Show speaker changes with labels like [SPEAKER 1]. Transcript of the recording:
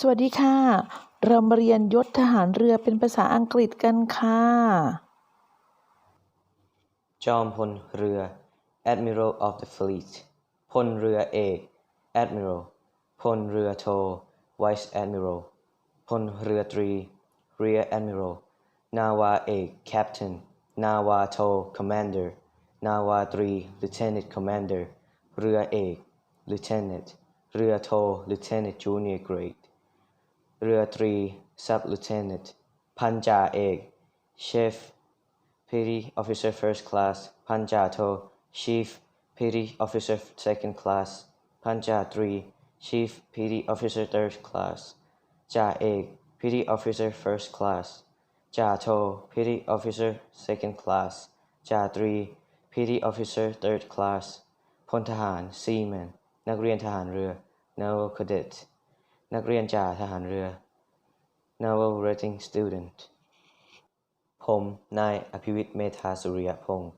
[SPEAKER 1] สวัสดีค่ะ เรามาเรียนยศทหารเรือเป็นภาษาอังกฤษกันค่ะ
[SPEAKER 2] จอมพลเรือ Admiral of the Fleet พลเรือเอก Admiral พลเรือโท Vice Admiral พลเรือตรี Rear Admiral นาวาเอก Captain นาวาโท Commander นาวาตรี Lieutenant Commander เรือเอก Lieutenant เรือโท Lieutenant Junior Grade เรือตรีซับลูเทนเนตพันจ่าเอก เชฟพีรีออฟิเซอร์เฟิร์สคลาสพันจ่าโทชีฟพีรีออฟิเซอร์เซคันด์คลาสพันจ่าตรีชีฟพีรีออฟิเซอร์เทิร์ดคลาสจ่าเอกพีรีออฟิเซอร์เฟิร์สคลาสจ่าโทพีรีออฟิเซอร์เซคันด์คลาสจ่าตรีพีรีออฟฟิเซอร์เทิร์ดคลาสพลทหารซีแมน นักเรียนทหารเรือ Naval Cadet นักเรียนจ่าทหารเรือ Naval Rating Student ผมนายอภิวิทย์เมธาสุริยพงศ์